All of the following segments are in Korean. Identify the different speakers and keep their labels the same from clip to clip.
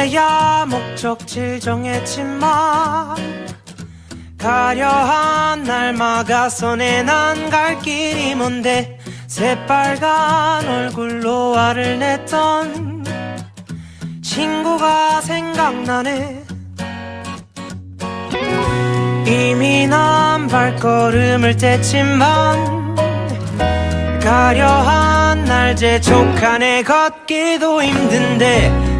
Speaker 1: 그제야 목적지를 정했지만 가려한 날 막아서네 난 갈 길이 뭔데 새빨간 얼굴로 화를 냈던 친구가 생각나네. 이미 난 발걸음을 뗐지만 가려한 날 재촉하네. 걷기도 힘든데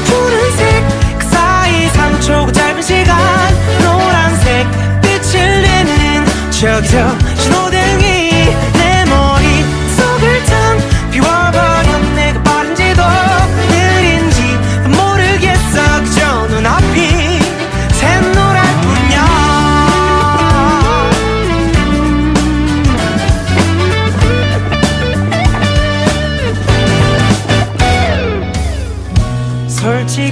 Speaker 1: 푸른색 그 사이 3초 짧은 시간 노란색 빛을 내는 저기 저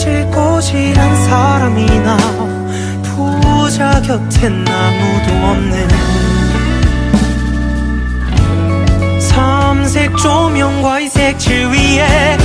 Speaker 1: 꼬질꼬질한 사람이나 부자 곁엔 아무도 없는 삼색 조명과 이 색칠 위에